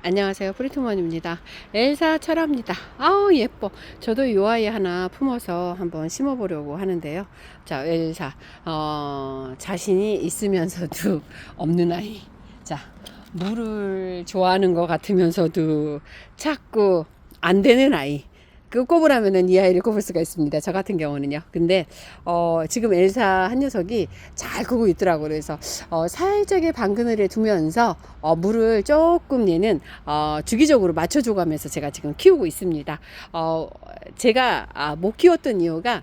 안녕하세요. 프리트먼입니다. 엘사 철합니다. 아우, 예뻐. 저도 이 아이 하나 품어서 한번 심어 보려고 하는데요. 자, 엘사. 어, 자신이 있으면서도 없는 아이. 자, 물을 좋아하는 것 같으면서도 자꾸 안 되는 아이. 그 꼽으라면은 이 아이를 꼽을 수가 있습니다. 저 같은 경우는요. 근데 어, 지금 엘사 한 녀석이 잘 크고 있더라고요. 그래서 어, 살짝의 방그늘에 두면서 어, 물을 조금 얘는 어, 주기적으로 맞춰줘가면서 제가 지금 키우고 있습니다. 어, 제가 아, 못 키웠던 이유가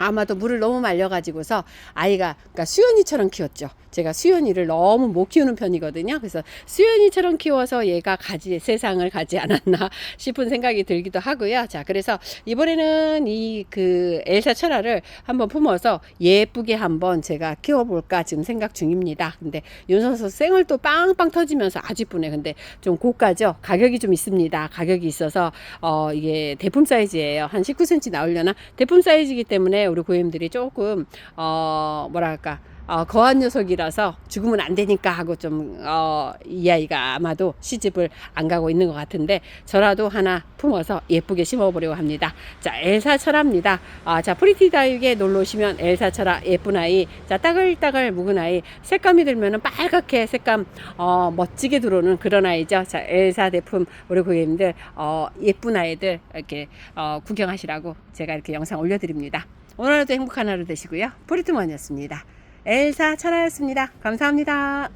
아마도 물을 너무 말려가지고서 아이가 그러니까 수연이처럼 키웠죠. 제가 수연이를 너무 못 키우는 편이거든요. 그래서 수연이처럼 키워서 얘가 가지 세상을 가지 않았나 싶은 생각이 들기도 하고요. 자, 그래서 이번에는 이 그 엘사 철화를 한번 품어서 예쁘게 한번 제가 키워볼까 지금 생각 중입니다. 근데 윤선수 생을 또 빵빵 터지면서 아주 이쁘네. 근데 좀 고가죠. 가격이 좀 있습니다. 가격이 있어서 어 이게 대품 사이즈예요. 한 19cm 나오려나 대품 사이즈이기 때문에 우리 고객님들이 조금 어 뭐랄까 어, 거한 녀석이라서 죽으면 안 되니까 하고 좀, 어, 이 아이가 아마도 시집을 안 가고 있는 것 같은데, 저라도 하나 품어서 예쁘게 심어보려고 합니다. 자, 엘사 철합니다. 아, 자, 프리티 다육에 놀러 오시면 엘사 철화 예쁜 아이, 자, 따글따글 묵은 아이, 색감이 들면은 빨갛게 색감, 어, 멋지게 들어오는 그런 아이죠. 자, 엘사 제품, 우리 고객님들, 어, 예쁜 아이들, 이렇게, 어, 구경하시라고 제가 이렇게 영상 올려드립니다. 오늘 하루도 행복한 하루 되시고요. 프리트먼이었습니다. 엘사 천하였습니다. 감사합니다.